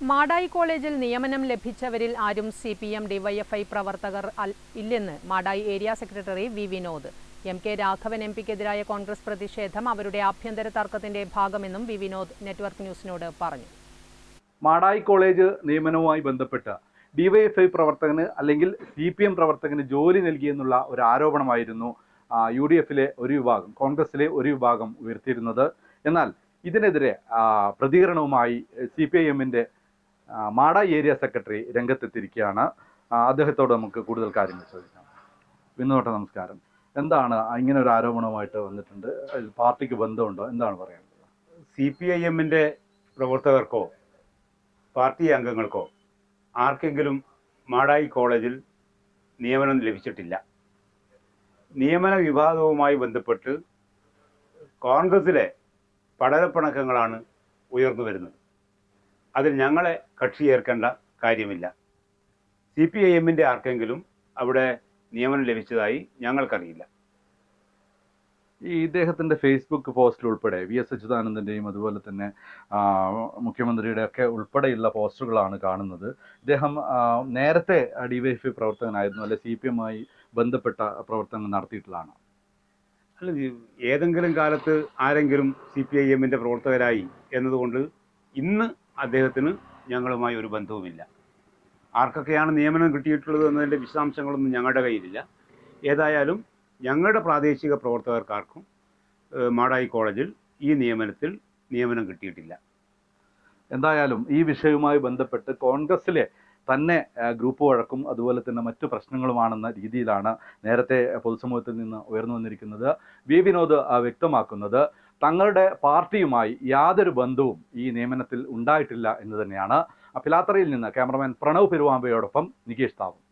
മാടായി കോളേജിൽ നിയമനം ലഭിച്ചവരിൽ ആരും സി പി എം ഡിവൈഎഫ്ഐ പ്രവർത്തകർ ഇല്ലെന്ന് Madayi area secretary V Vinod. M K Raghavan M പിക്കെതിരായ കോൺഗ്രസ് പ്രതിഷേധം അവരുടെ ആഭ്യന്തര തർക്കത്തിന്റെ ഭാഗമെന്നും വി വിനോദ് നെറ്റ്വർക്ക് ന്യൂസിനോട് പറഞ്ഞു. മാടായി കോളേജ് നിയമനവുമായി ബന്ധപ്പെട്ട് ഡിവൈഎഫ്ഐ പ്രവർത്തകന് അല്ലെങ്കിൽ സി പി എം പ്രവർത്തകന് ജോലി നൽകിയെന്നുള്ള ഒരു ആരോപണമായിരുന്നു യു ഡി എഫിലെ ഒരു വിഭാഗം കോൺഗ്രസിലെ ഒരു വിഭാഗം ഉയർത്തിയിരുന്നത്. എന്നാൽ ഇതിനെതിരെ പ്രതികരണവുമായി സി പി ഐ എമ്മിന്റെ മാടായി ഏരിയ സെക്രട്ടറി രംഗത്തെത്തിയിരിക്കുകയാണ്. അദ്ദേഹത്തോട് നമുക്ക് കൂടുതൽ കാര്യങ്ങൾ ചോദിക്കാം. വിനോട്ട നമസ്കാരം. എന്താണ് ഇങ്ങനെ ഒരു ആരോപണവുമായിട്ട് വന്നിട്ടുണ്ട്? പാർട്ടിക്ക് ബന്ധമുണ്ടോ? എന്താണ് പറയേണ്ടത് സി പി ഐ എമ്മിന്റെ പ്രവർത്തകർക്കോ പാർട്ടി അംഗങ്ങൾക്കോ ആർക്കെങ്കിലും മാടായി കോളേജിൽ നിയമനം ലഭിച്ചിട്ടില്ല. നിയമന വിവാദവുമായി ബന്ധപ്പെട്ട് കോൺഗ്രസിലെ പഠനപ്പിണക്കങ്ങളാണ് ഉയർന്നു വരുന്നത്. അതിൽ ഞങ്ങളെ കക്ഷി ചേർക്കേണ്ട കാര്യമില്ല. സി പി ഐ എമ്മിന്റെ ആർക്കെങ്കിലും അവിടെ നിയമനം ലഭിച്ചതായി ഞങ്ങൾക്കറിയില്ല. ഈ ഇദ്ദേഹത്തിന്റെ ഫേസ്ബുക്ക് പോസ്റ്റിൽ ഉൾപ്പെടെ വി എസ് അച്യുതാനന്ദന്റെയും അതുപോലെ തന്നെ മുഖ്യമന്ത്രിയുടെ ഒക്കെ ഉൾപ്പെടെയുള്ള പോസ്റ്ററുകളാണ് കാണുന്നത്. ഇദ്ദേഹം നേരത്തെ ഡിവൈഎഫ്ഐ പ്രവർത്തകനായിരുന്നു അല്ലെ? സി പി എമ്മായി ബന്ധപ്പെട്ട പ്രവർത്തനങ്ങൾ നടത്തിയിട്ടുള്ളതാണ്. അല്ല ഏതെങ്കിലും കാലത്ത് ആരെങ്കിലും സി പി ഐ എമ്മിന്റെ പ്രവർത്തകരായി എന്നതുകൊണ്ട് ഇന്ന് അദ്ദേഹത്തിന് ഞങ്ങളുമായി ഒരു ബന്ധവുമില്ല. ആർക്കൊക്കെയാണ് നിയമനം കിട്ടിയിട്ടുള്ളത് എന്നതിന്റെ വിശദാംശങ്ങളൊന്നും ഞങ്ങളുടെ കയ്യിലില്ല. ഏതായാലും ഞങ്ങളുടെ പ്രാദേശിക പ്രവർത്തകർക്കാർക്കും മാടായി കോളേജിൽ ഈ നിയമനത്തിൽ നിയമനം കിട്ടിയിട്ടില്ല. എന്തായാലും ഈ വിഷയവുമായി ബന്ധപ്പെട്ട് കോൺഗ്രസ്സിലെ തന്നെ ഗ്രൂപ്പ് വഴക്കും അതുപോലെ തന്നെ മറ്റു പ്രശ്നങ്ങളുമാണെന്ന രീതിയിലാണ് നേരത്തെ പൊതുസമൂഹത്തിൽ നിന്ന് ഉയർന്നു വന്നിരിക്കുന്നത്. വി. വിനോദ് വ്യക്തമാക്കുന്നത്. തങ്ങളുടെ പാർട്ടിയുമായി യാതൊരു ബന്ധവും ഈ നിയമനത്തിൽ ഉണ്ടായിട്ടില്ല എന്ന് തന്നെയാണ് പിലാത്തറയിൽ നിന്ന് ക്യാമറമാൻ പ്രണവ് പെരുവാമ്പയോടൊപ്പം നികേഷ് താവും